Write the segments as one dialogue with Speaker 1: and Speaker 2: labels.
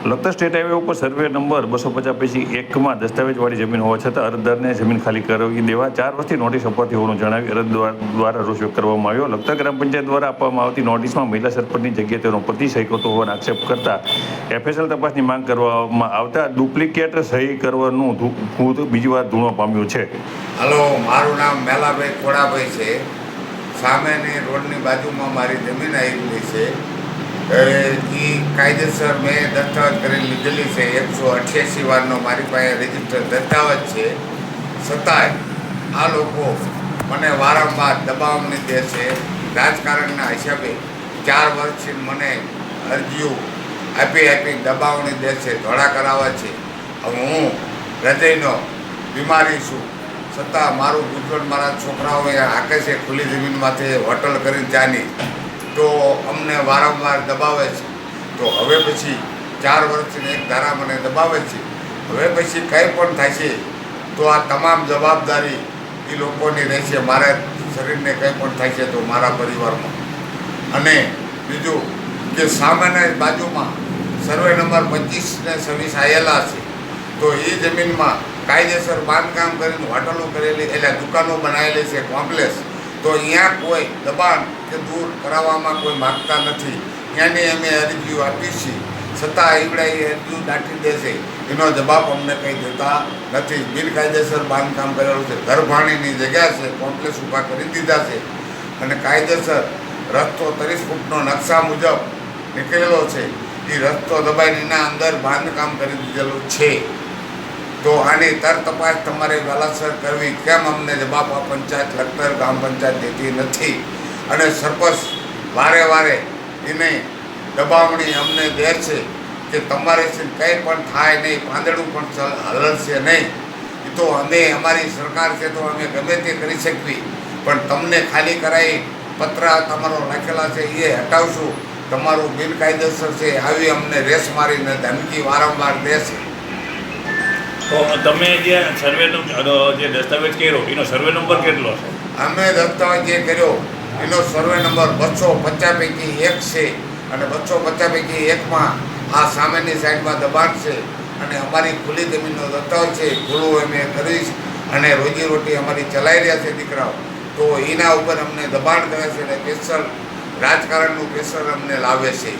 Speaker 1: Lakhtar state highway ઉપર survey number બસો પચાસ પછી એકમાં દસ્તાવેજવાળી જમીન હોવા છતાં અરજદારને જમીન ખાલી કરાવી દેવા ચાર વર્ષથી નોટિસ અપાતી હોવાનું જણાવી અરજ દ્વારા રોષ કરવામાં આવ્યો. લગતા ગ્રામ પંચાયત દ્વારા આપવામાં આવતી નોટિસમાં મહિલા સરપંચની જગ્યાએ તેનો પતિ સહી કરતો હોવાનો આક્ષેપ કરતા એફએસએલ તપાસની માંગ કરવામાં આવતા ડુપ્લિકેટ સહી કરવાનું ભૂત બીજી વાર ધૂણો પામ્યું છે.
Speaker 2: હલો, મારું નામ મેલાભાઈ ખોડાભાઈ છે. સામેની રોડની બાજુમાં મારી જમીન આવી છે. એ કાયદેસર મેં દસ્તાવેજ કરી લીધેલી છે. એકસો અઠ્યાસી વારનો મારી પાસે રજિસ્ટર દસ્તાવેજ છે. છતાંય આ લોકો મને વારંવાર દબાવની દે છે. રાજકારણના હિસાબે ચાર વર્ષથી મને અરજીઓ આપી આપી દબાવણી દે છે, ધોળા કરાવે છે. હવે હું હૃદયનો બીમારી છું. છતાં મારું ગુજરાત મારા છોકરાઓ અહીંયા હાકે છે, ખુલ્લી જમીનમાંથી હોટલ કરીને ચાની. તો અમને વારંવાર દબાવે છે. તો હવે પછી ચાર વર્ષથી એક ધારા મને દબાવે છે. હવે પછી કંઈ પણ થાય છે, તો આ તમામ જવાબદારી એ લોકોની રહેશે. મારા શરીરને કંઈ પણ થાય છે તો મારા પરિવારમાં. અને બીજું કે સામેના બાજુમાં સર્વે નંબર પચીસ ને છવ્વીસ આવેલા છે, તો એ જમીનમાં કાયદેસર બાંધકામ કરીને હોટલો કરેલી એટલે દુકાનો બનાવેલી છે કોમ્પ્લેક્સ તો અહીંયા કોઈ દબાણ કે દૂર કરાવવામાં કોઈ માગતા નથી. ત્યાંની અમે અરજીઓ આપી છીએ. છતાં એવડા એ અરજીઓ દાટી દેશે એનો જવાબ અમને કંઈ દેતા નથી. બિનકાયદેસર બાંધકામ કરેલું છે. ઘર ભાણીની જગ્યા છે, કોમ્પ્લેક્સ ઊભા કરી દીધા છે. અને કાયદેસર રસ્તો ત્રીસ ફૂટનો નકશા મુજબ નીકળેલો છે. એ રસ્તો દબાઈને એના અંદર બાંધકામ કરી દીધેલું છે. તો આની તર તપાસ તમારે વહેલાસર કરવી. કેમ અમને જવાબ પંચાયત લખતર ગ્રામ પંચાયત દેતી નથી? અને સરપંચ વારે વારે એને દબાવણી અમને દે છે કે તમારે છે કંઈ પણ થાય નહીં, પાંદડું પણ હલશે નહીં. એ તો અમે, અમારી સરકાર છે તો અમે ગમે તે કરી શકવી. પણ તમને ખાલી કરાવી પત્ર તમારો લખેલા છે એ હટાવશું. તમારું બિનકાયદેસર છે આવી અમને રેસ મારીને ધમકી વારંવાર દેશે
Speaker 3: તો તમે જે સર્વે જે દસ્તાવેજ કર્યો, એનો સર્વે નંબર કેટલો છે?
Speaker 2: અમે દસ્તાવેજ જે કર્યો, એનો સર્વે નંબર બસો પચાસ પૈકી એક છે અને બસો પચાસ પૈકી એકમાં આ સામેની સાઈડમાં દબાણ છે અને અમારી ખુલ્લી જમીનનો દસ્તાવેજ છે ખુલ્લું અમે કરીશ અને રોજીરોટી અમારી ચલાવી રહ્યા છે દીકરાઓ. તો એના ઉપર અમને દબાણ કરે છે અને પ્રેશર રાજકારણનું પ્રેશર અમને લાવે છે.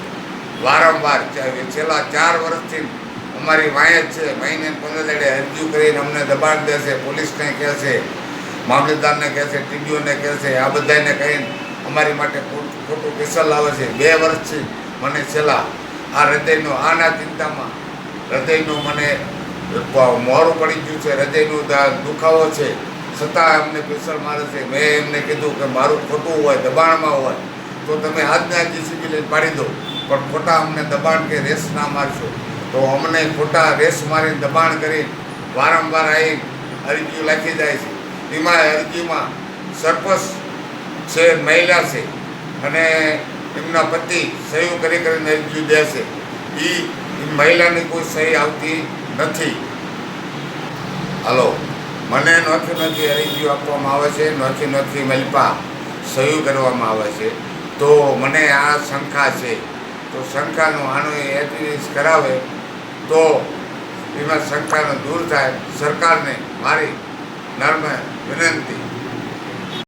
Speaker 2: વારંવાર છેલ્લા ચાર વર્ષથી અમારી વાય જ છે. ભાઈને પંદર દાડે અરજી કરીને અમને દબાણ દે છે પોલીસને કહે છે મામલતદારને કહે છે ટીડીઓને કહે છે આ બધાને કહીને અમારી માટે ખોટું કેસર લાવે છે. બે વર્ષથી મને છેલ્લા. આ હૃદયનો, આના ચિંતામાં હૃદયનું મને મોરું પડી ગયું છે. હૃદયનું દુખાવો છે. છતાં અમને પ્રેશર મારે છે. મેં એમને કીધું કે મારું ખોટું હોય, દબાણમાં હોય, તો તમે આજના જીસીબી લઈને પાડી દો. પણ ખોટા અમને દબાણ કે રેસ ના મારશો. તો અમને ખોટા રેસ મારી દબાણ કરી વારંવાર આવી અરજીઓ લખી જાય છે. એમાં અરજીમાં સરપંચ છે, મહિલા છે અને એમના પતિ સહી કરી કરીને અરજી દે છે. એ મહિલાની કોઈ સહી આવતી નથી. હાલો, મને નોખી નથી અરજીઓ આપવામાં આવે છે નોખી નોખી મલપા સહી કરવામાં આવે છે. તો મને આ શંકા છે. તો શંકાનું આનું એડ્રેસ કરાવે તો એમાં શંકાને દૂર થાય સરકારને મારી નર્મ વિનંતી.